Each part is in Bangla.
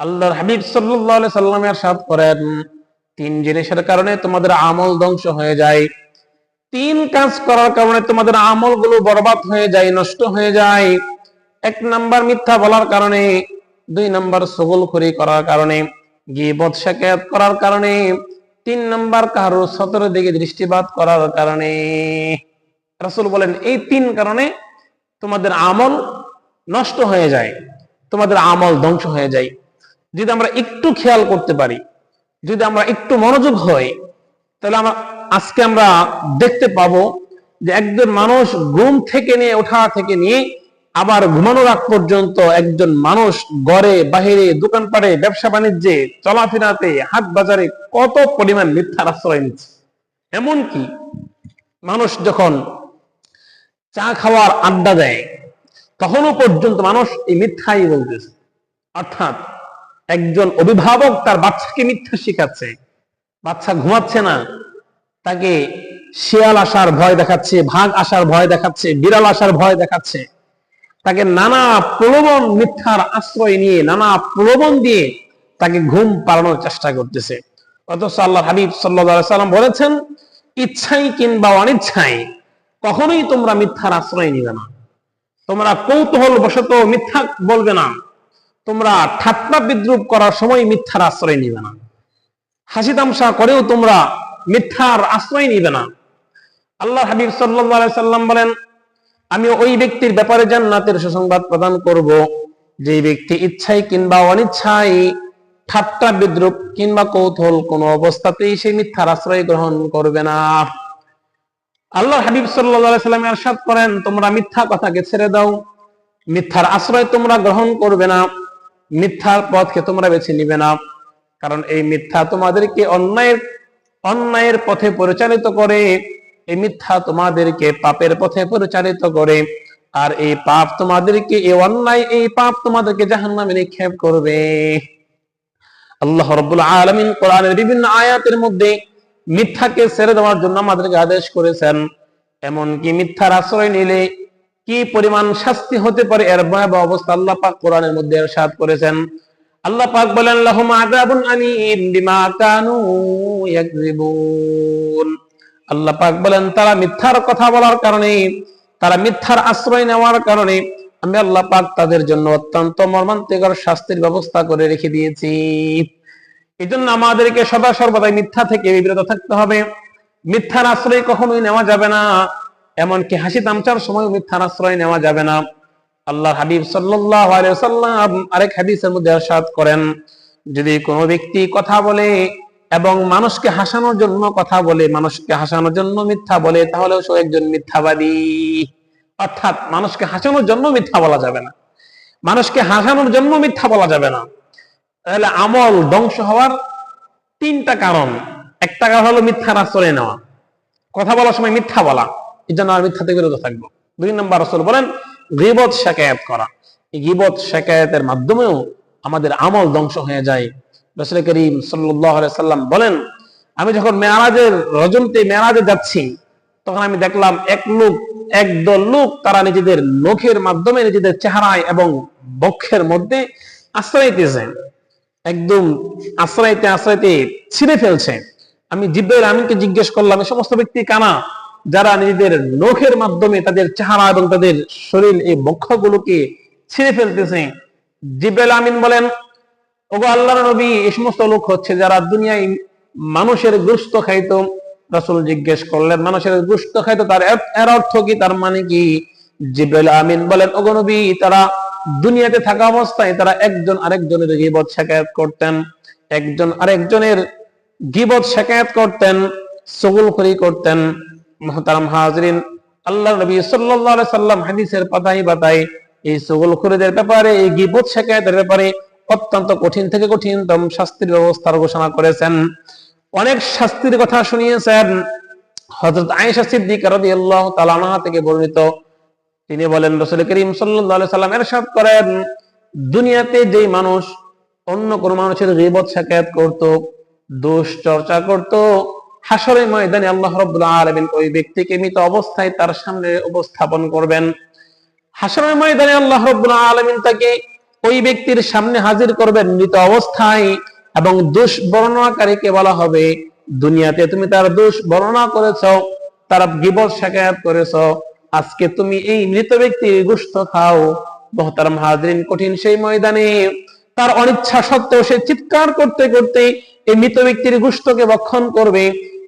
আল্লাহর হাবিব সাল্লাল্লাহু সাল্লামের সাথ করেন, তিন জিনিসের কারণে তোমাদের আমল ধ্বংস হয়ে যায়। তিন কাজ করার কারণে তোমাদের আমলগুলো বরবাদ হয়ে যায়, নষ্ট হয়ে যায়। এক নাম্বার মিথ্যা বলার কারণে, দুই নাম্বার সগলখড়ি করার কারণে, গিবত শাকায়াত করার কারণে, তিন নাম্বার কারোর সতরের দিকে দৃষ্টিপাত করার কারণে। রাসূল বলেন, এই তিন কারণে তোমাদের আমল নষ্ট হয়ে যায়, তোমাদের আমল ধ্বংস হয়ে যায়। যদি আমরা একটু খেয়াল করতে পারি, যদি আমরা একটু মনোযোগ হই তাহলে আমরা আজকে আমরা দেখতে পাবো যে একজন মানুষ ঘুম থেকে নিয়ে, ওঠা থেকে নিয়ে আবার ঘুমানোর আগ পর্যন্ত একজন মানুষ ঘরে, বাহিরে, দোকানপাটে, ব্যবসা বাণিজ্যে, চলাফেরাতে, হাট বাজারে কত পরিমাণ মিথ্যার আশ্রয় নিচ্ছে। এমনকি মানুষ যখন চা খাওয়ার আড্ডা দেয়, তখনও পর্যন্ত মানুষ এই মিথ্যাই বলতেছে। অর্থাৎ একজন অভিভাবক তার বাচ্চাকে মিথ্যা শিখাচ্ছে, বাচ্চা ঘুমাচ্ছে না, তাকে শিয়াল আসার ভয় দেখাচ্ছে, ভাগ আসার ভয় দেখাচ্ছে, বিড়াল আসার ভয় দেখাচ্ছে, তাকে নানা প্রলোভন, মিথ্যার আশ্রয় নিয়ে, নানা প্রলোভন দিয়ে তাকে ঘুম পালানোর চেষ্টা করতেছে। অথচ আল্লাহ হাবিব সাল্লাম বলেছেন, ইচ্ছাই কিংবা অনিচ্ছাই কখনোই তোমরা মিথ্যার আশ্রয় নিবে না। তোমরা কৌতূহল বশত মিথ্যা বলবে না। তোমরা ঠাট্টা বিদ্রুপ করার সময় মিথ্যার আশ্রয় নিবে না। হাসি তামসা করেও তোমরা মিথ্যার আশ্রয় নিবে না। আল্লাহ হাবিব সাল্লাম বলেন, আমি ওই ব্যক্তির ব্যাপারে জান্নাতের সুসংবাদ প্রদান করব, যে ব্যক্তি ইচ্ছাই কিংবা অনিচ্ছায় ঠাট্টা বিদ্রুপ কিংবা কৌতূহল কোন অবস্থাতেই সে মিথ্যার আশ্রয় গ্রহণ করবে না। আল্লাহ হাবিব সাল্লাহ সাল্লাম আরশাদ করেন, তোমরা মিথ্যা কথাকে ছেড়ে দাও। মিথ্যার আশ্রয় তোমরা গ্রহণ করবে না। মিথ্যার পথকে তোমরা বেছে নিবে না। কারণ এই মিথ্যা তোমাদেরকে অন্যায়ের অন্যায়ের পথে পরিচালিত করে, এই মিথ্যা তোমাদেরকে পাপের পথে পরিচালিত করে, আর এই পাপ তোমাদেরকে, এই অন্যায়, এই পাপ তোমাদেরকে জাহান্নামে নিক্ষেপ করবে। আল্লাহ রব্বুল আলমিন কোরআনের বিভিন্ন আয়াতের মধ্যে মিথ্যাকে ছেড়ে দেওয়ার জন্য আমাদেরকে আদেশ করেছেন। এমনকি মিথ্যার আশ্রয় নিলে কি পরিমাণ শাস্তি হতে পারে এর ভয়াবহ অবস্থা আল্লাহ পাক কোরআনের মধ্যে এরশাদ করেছেন। আল্লাহ পাক বলেন, লাহুম আযাবুন আলীম বিমা কানু ইয়াকযিবুন। আল্লাহ পাক বলেন, তারা মিথ্যার কথা বলার কারণে, তারা মিথ্যার আশ্রয় নেওয়ার কারণে আমি আল্লাহ পাক তাদের জন্য অত্যন্ত মর্মান্তিকর শাস্তির ব্যবস্থা করে রেখে দিয়েছি। এই জন্য আমাদেরকে সদা সর্বদাই মিথ্যা থেকে বিরত থাকতে হবে। মিথ্যার আশ্রয় কখনোই নেওয়া যাবে না। এমনকি হাসি তামচার সময় মিথ্যার আশ্রয় নেওয়া যাবে না। আল্লাহ হাবিব সাল্লাম আরেক হাদিসের মধ্যে আসাদ করেন, যদি কোনো ব্যক্তি কথা বলে এবং মানুষকে হাসানোর জন্য কথা বলে, মানুষকে হাসানোর জন্য মিথ্যা বলে, তাহলেও সে একজন মিথ্যাবাদী। অর্থাৎ মানুষকে হাসানোর জন্য মিথ্যা বলা যাবে না। মানুষকে হাসানোর জন্য মিথ্যা বলা যাবে না। তাহলে আমল ধ্বংস হওয়ার তিনটা কারণ। একটা কারণ হলো মিথ্যার আশ্রয় নেওয়া। কথা বলার সময় মিথ্যা বলা। বিরত থাকব। দুই নম্বর বলেন, গিবত করা। এই গিবত মাধ্যমেও আমাদের আমল ধ্বংস হয়ে যায়। রসুল করিম সাল্লাম বলেন, আমি যখন মেয়ারাজের রজনীতে মেয়ারাজে যাচ্ছি, তখন আমি দেখলাম এক লোক একদল লোক, তারা নিজেদের নখের মাধ্যমে নিজেদের চেহারায় এবং বক্ষের মধ্যে আশ্রয়তেছে একদম আশ্রয়তে আশ্রয়তে ছিঁড়ে ফেলছে। আমি জিব্রাইল আমিনকে জিজ্ঞেস করলাম এই সমস্ত ব্যক্তি কানা যারা নিজেদের নখের মাধ্যমে তাদের চেহারা এবং তাদের শরীর এই বক্ষগুলোকে ছিঁড়ে ফেলতেছে। জিব্রাইল আমিন বলেন, ওগো আল্লাহর নবী, এই সমস্ত লোক হচ্ছে যারা দুনিয়ায় মানুষের গুস্ত খাইতো। রাসূল জিজ্ঞেস করলেন, মানুষের গুস্ত খাইতো তার এর- অর্থ কি? তার মানে কি? জিব্রাইল আমিন বলেন, ওগো নবী, তারা দুনিয়াতে থাকা অবস্থায় তারা একজন আরেকজনের গিবত শেখায়ত করতেন। একজন আরেকজনের গিবত শেখায়ত করতেন সগুলখড়ি করতেন। হাজরিন আল্লাহ নবী সাল্লাম হাদিসের পাতায় পাতায় এই ব্যাপারে, এই শেখায়তের ব্যাপারে অত্যন্ত কঠিন থেকে শাস্তির ব্যবস্থার ঘোষণা করেছেন। অনেক শাস্তির কথা শুনিয়েছেন। আয়েশা সিদ্দিকা থেকে বর্ণিত। তিনি বলেন, রসুল করিম সাল্লাল্লাহু সাল্লাম এরশাদ করেন, দুনিয়াতে যেই মানুষ অন্য কোন মানুষের গিবত শাকায়াত করত দোষ চর্চা করত হাসরের ময়দানে আল্লাহ রাব্বুল আলামিন ওই ব্যক্তিকে মৃত অবস্থায় তার সামনে উপস্থাপন করবেন। হাসরের ময়দানে আল্লাহ রাব্বুল আলামিন তাকে ওই ব্যক্তির সামনে হাজির করবেন মৃত অবস্থায় এবং দোষ বর্ণনাকারীকে বলা হবে, দুনিয়াতে তুমি তার দোষ বর্ণনা করেছ, তার গিবত শেখায়াত করেছ, আজকে তুমি এই মৃত ব্যক্তির গুস্ত খাও। বহতারাম হাজরিন, কঠিন সেই ময়দানে তার অনিচ্ছা সত্ত্বেও সে চিৎকার করতে করতে এই মৃত ব্যক্তির গুস্তকে বক্ষণ করবে।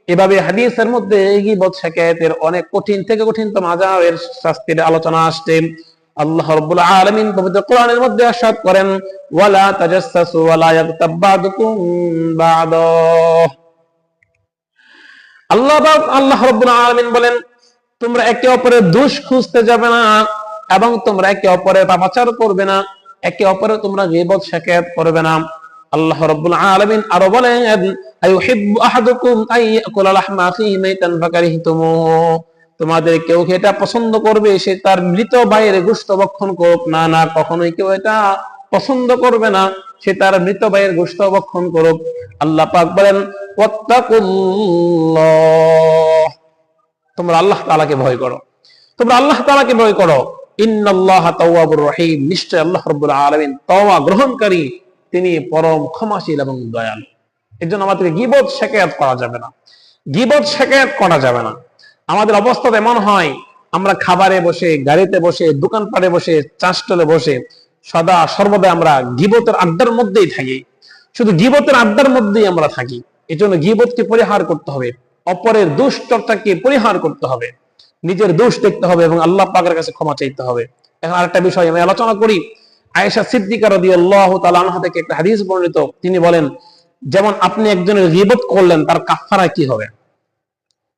এভাবে হাদিসের মধ্যে গিবত শেখায়াতের অনেক কঠিন থেকে কঠিনতম আজাবের শাস্তির আলোচনা আসছে আল্লাহ রাব্বুল আলামিন পবিত্র কোরআনের মধ্যে ارشاد করেন ওয়ালা তাজাসসু ওয়ালা ইয়াগতাব বা'দুকুম বা'দা আল্লাহ পাক আল্লাহ রাব্বুল আলামিন বলেন তোমরা একে অপরের দোষ খুঁজতে যাবে না এবং তোমরা একে অপরের পাপাচার করবে না একে অপরের তোমরা গীবত শিকায়ত করবে না আল্লাহ রাব্বুল আলামিন আরও বলেন তোমাদের কেউ কি এটা পছন্দ করবে? সে তার মৃত ভাইয়ের গোশত ভক্ষণ করুক। না না, কখনোই কেউ এটা পছন্দ করবে না। সে তার মৃত ভাইয়ের গোশত ভক্ষণ করুক। আল্লাহ পাক বলেন তোমরা আল্লাহ তাআলাকে ভয় করো। তোমরা আল্লাহ তাআলাকে ভয় করো। ইন্নাল্লাহ তাওয়াবুর রহিম। নিশ্চয় আল্লাহ রাব্বুল আলামিন তওবা গ্রহণকারী তিনি পরম ক্ষমাশীল এবং দয়ালু। এর জন্য আমাদেরকে গীবত শেকায়াত করা যাবে না। গীবত শেকায়াত করা যাবে না। আমাদের অবস্থা এমন হয়, আমরা খাবারে বসে, গাড়িতে বসে, দোকানপাটে বসে চাষটলে বসে, সদা সর্বদা আমরা গিবতের আড্ডার মধ্যেই থাকি। শুধু গিবতের আড্ডার মধ্যেই আমরা থাকি। এই জন্য গিবতকে পরিহার করতে হবে, অপরের দোষ চর্চাকে পরিহার করতে হবে, নিজের দোষ দেখতে হবে এবং আল্লাহ পাকের কাছে ক্ষমা চাইতে হবে। এখন আরেকটা বিষয় আমি আলোচনা করি আয়েশা সিদ্দিকা রাদিয়াল্লাহু তাআলা আনহা থেকে একটা হাদিস বর্ণিত। তিনি বলেন, যেমন আপনি একজনের গিবত করলেন, তার কাফারা কি হবে?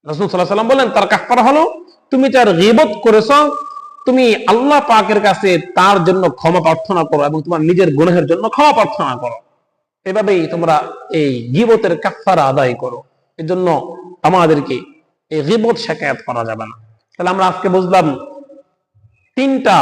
রাসূল বলেন, তার কাফারা হলো, তুমি তার গীবত করেছ, তুমি আল্লাহ পাকের কাছে তার জন্য ক্ষমা প্রার্থনা করো এবং তোমার নিজের গুনাহের জন্য ক্ষমা প্রার্থনা করো। এভাবেই তোমরা এই গীবতের কাফারা আদায় করো। এর জন্য আমাদেরকে এই গীবত শেখায়াত করা যাবে না। তাহলে আমরা আজকে বুঝলাম, তিনটা